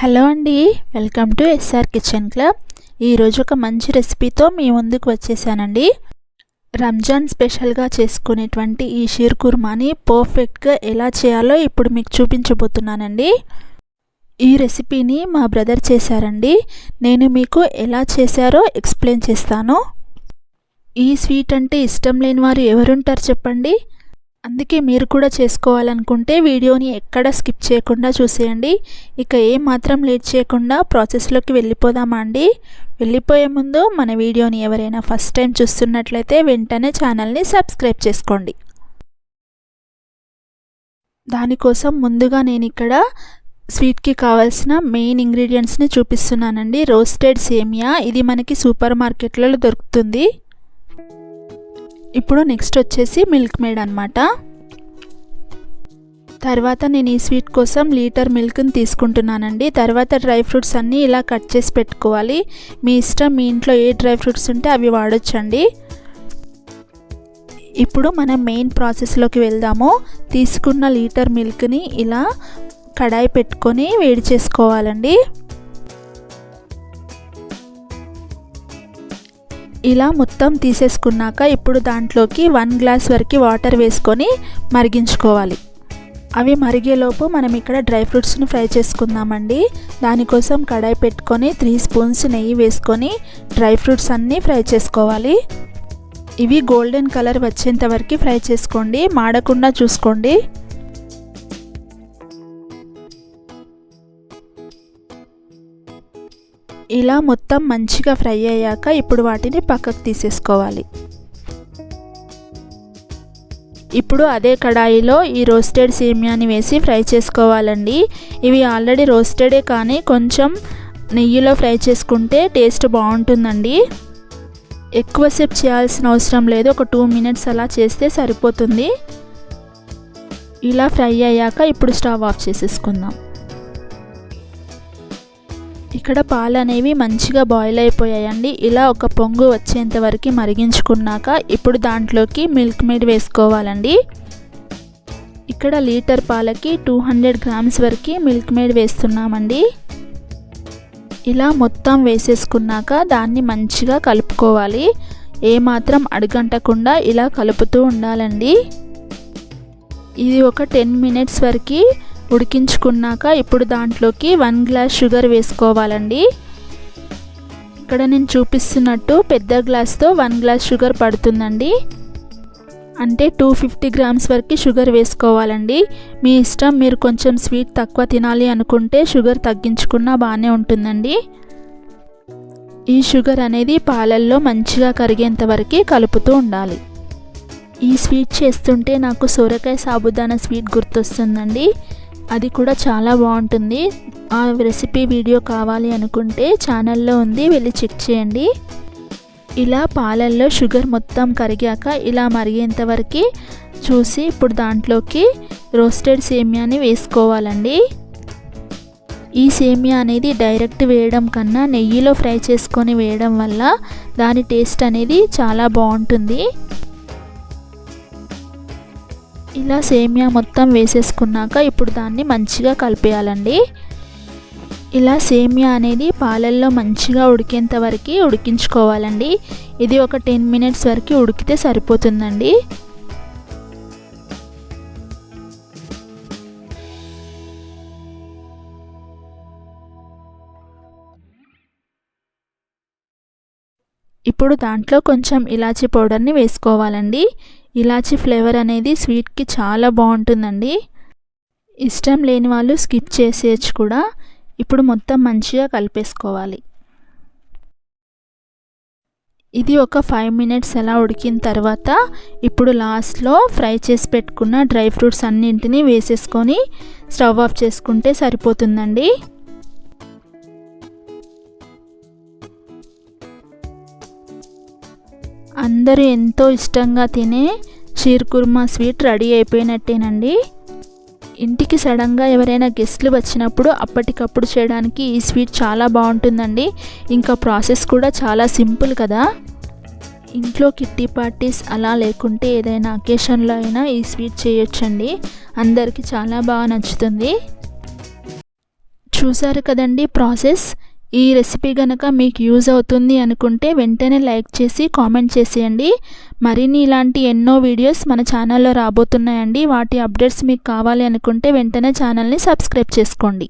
Hello అండి welcome to SR kitchen club. ఈరోజు ఒక మంచి రెసిపీతో మీ ముందుకు వచ్చేసానండి. రంజాన్ స్పెషల్గా చేసుకునేటువంటి ఈ షీర్ కుర్మాని పర్ఫెక్ట్గా ఎలా చేయాలో ఇప్పుడు మీకు చూపించబోతున్నానండి. ఈ రెసిపీని మా బ్రదర్ చేశారండి. నేను మీకు ఎలా చేశారో ఎక్స్ప్లెయిన్ చేస్తాను. ఈ స్వీట్ అంటే ఇష్టం లేని వారు ఎవరుంటారు చెప్పండి? అందుకే మీరు కూడా చేసుకోవాలనుకుంటే వీడియోని ఎక్కడ స్కిప్ చేయకుండా చూసేయండి. ఇక ఏం మాత్రం లేట్ చేయకుండా ప్రాసెస్లోకి వెళ్ళిపోదామా అండి? వెళ్ళిపోయే ముందు మన వీడియోని ఎవరైనా ఫస్ట్ టైం చూస్తున్నట్లయితే వెంటనే ఛానల్ని సబ్స్క్రైబ్ చేసుకోండి. దానికోసం ముందుగా నేను ఇక్కడ స్వీట్కి కావాల్సిన మెయిన్ ఇంగ్రీడియంట్స్ని చూపిస్తున్నానండి. రోస్టెడ్ సేమియా. ఇది మనకి సూపర్ మార్కెట్లలో దొరుకుతుంది. ఇప్పుడు నెక్స్ట్ వచ్చేసి మిల్క్ మేడ్ అనమాట తర్వాత నేను ఈ స్వీట్ కోసం లీటర్ మిల్క్ని తీసుకుంటున్నానండి. తర్వాత డ్రై ఫ్రూట్స్ అన్నీ ఇలా కట్ చేసి పెట్టుకోవాలి. మీ ఇష్టం మీ ఇంట్లో ఏ డ్రై ఫ్రూట్స్ ఉంటే అవి వాడొచ్చండి. ఇప్పుడు మనం మెయిన్ ప్రాసెస్లోకి వెళ్దాము. తీసుకున్న లీటర్ మిల్క్ని ఇలా కడాయి పెట్టుకొని వేడి చేసుకోవాలండి. ఇలా మొత్తం తీసేసుకున్నాక ఇప్పుడు దాంట్లోకి వన్ గ్లాస్ వరకు వాటర్ వేసుకొని మరిగించుకోవాలి. అవి మరిగేలోపు మనం ఇక్కడ డ్రై ఫ్రూట్స్ని ఫ్రై చేసుకుందామండి. దానికోసం కడాయి పెట్టుకొని త్రీ స్పూన్స్ నెయ్యి వేసుకొని డ్రై ఫ్రూట్స్ అన్నీ ఫ్రై చేసుకోవాలి. ఇవి గోల్డెన్ కలర్ వచ్చేంత వరకు ఫ్రై చేసుకోండి. మాడకుండా చూసుకోండి. ఇలా మొత్తం మంచిగా ఫ్రై అయ్యాక ఇప్పుడు వాటిని పక్కకు తీసేసుకోవాలి. ఇప్పుడు అదే కడాయిలో ఈ రోస్టెడ్ సేమియాని వేసి ఫ్రై చేసుకోవాలండి. ఇవి ఆల్రెడీ రోస్టెడే కానీ కొంచెం నెయ్యిలో ఫ్రై చేసుకుంటే టేస్ట్ బాగుంటుందండి. ఎక్కువసేపు చేయాల్సిన అవసరం లేదు. ఒక టూ మినిట్స్ అలా చేస్తే సరిపోతుంది. ఇలా ఫ్రై అయ్యాక ఇప్పుడు స్టవ్ ఆఫ్ చేసేసుకుందాం. ఇక్కడ పాలు అనేవి మంచిగా బాయిల్ అయిపోయాయండి. ఇలా ఒక పొంగు వచ్చేంత వరకు మరిగించుకున్నాక ఇప్పుడు దాంట్లోకి మిల్క్ మేడ్ వేసుకోవాలండి. ఇక్కడ లీటర్ పాలకి టూ హండ్రెడ్ గ్రామ్స్ వరకు మిల్క్ మేడ్ వేస్తున్నామండి. ఇలా మొత్తం వేసేసుకున్నాక దాన్ని మంచిగా కలుపుకోవాలి. ఏమాత్రం అడుగంటకుండా ఇలా కలుపుతూ ఉండాలండి. ఇది ఒక టెన్ మినిట్స్ వరకు ఉడికించుకున్నాక ఇప్పుడు దాంట్లోకి వన్ గ్లాస్ షుగర్ వేసుకోవాలండి. ఇక్కడ నేను చూపిస్తున్నట్టు పెద్ద గ్లాస్తో వన్ గ్లాస్ షుగర్ పడుతుందండి. అంటే టూ ఫిఫ్టీ గ్రామ్స్ వరకు షుగర్ వేసుకోవాలండి. మీ ఇష్టం మీరు కొంచెం స్వీట్ తక్కువ తినాలి అనుకుంటే షుగర్ తగ్గించుకున్నా బాగానే ఉంటుందండి. ఈ షుగర్ అనేది పాలల్లో మంచిగా కరిగేంత వరకు కలుపుతూ ఉండాలి. ఈ స్వీట్ చేస్తుంటే నాకు సొరకాయ సాబుదానా స్వీట్ గుర్తొస్తుందండి. అది కూడా చాలా బాగుంటుంది. ఆ రెసిపీ వీడియో కావాలి అనుకుంటే ఛానల్లో ఉంది వెళ్ళి చెక్ చేయండి. ఇలా పాలల్లో షుగర్ మొత్తం కరిగాక ఇలా మరిగేంతవరకు చూసి ఇప్పుడు దాంట్లోకి రోస్టెడ్ సేమియాని వేసుకోవాలండి. ఈ సేమియా అనేది డైరెక్ట్ వేయడం కన్నా నెయ్యిలో ఫ్రై చేసుకొని వేయడం వల్ల దాని టేస్ట్ అనేది చాలా బాగుంటుంది. ఇలా సేమియా మొత్తం వేసేసుకున్నాక ఇప్పుడు దాన్ని మంచిగా కలిపేయాలండి. ఇలా సేమియా అనేది పాలల్లో మంచిగా ఉడికేంత వరకు ఉడికించుకోవాలండి. ఇది ఒక టెన్ మినిట్స్ వరకు ఉడికితే సరిపోతుందండి. ఇప్పుడు దాంట్లో కొంచెం ఇలాచీ పౌడర్ని వేసుకోవాలండి. ఇలాచీ ఫ్లేవర్ అనేది స్వీట్కి చాలా బాగుంటుందండి. ఇష్టం లేని వాళ్ళు స్కిప్ చేసేయచ్చు కూడా. ఇప్పుడు మొత్తం మంచిగా కలిపేసుకోవాలి. ఇది ఒక ఫైవ్ మినిట్స్ అలా ఉడికిన తర్వాత ఇప్పుడు లాస్ట్లో ఫ్రై చేసి పెట్టుకున్న డ్రై ఫ్రూట్స్ అన్నింటినీ వేసేసుకొని స్టవ్ ఆఫ్ చేసుకుంటే సరిపోతుందండి. అందరూ ఎంతో ఇష్టంగా తినే షీర్ కుర్మా స్వీట్ రెడీ అయిపోయినట్టేనండి. ఇంటికి సడన్గా ఎవరైనా గెస్ట్లు వచ్చినప్పుడు అప్పటికప్పుడు చేయడానికి ఈ స్వీట్ చాలా బాగుంటుందండి. ఇంకా ప్రాసెస్ కూడా చాలా సింపుల్ కదా. ఇంట్లో కిట్టి పార్టీస్ అలా లేకుంటే ఏదైనా అకేషన్లో అయినా ఈ స్వీట్ చేయొచ్చండి. అందరికీ చాలా బాగా నచ్చుతుంది. చూసారు కదండి ప్రాసెస్? ఈ రెసిపీ కనుక మీకు యూజ్ అవుతుంది అనుకుంటే వెంటనే లైక్ చేసి కామెంట్ చేసేయండి. మరిన్ని ఇలాంటి ఎన్నో వీడియోస్ మన ఛానల్లో రాబోతున్నాయండి. వాటి అప్డేట్స్ మీకు కావాలి అనుకుంటే వెంటనే ఛానల్ని సబ్స్క్రైబ్ చేసుకోండి.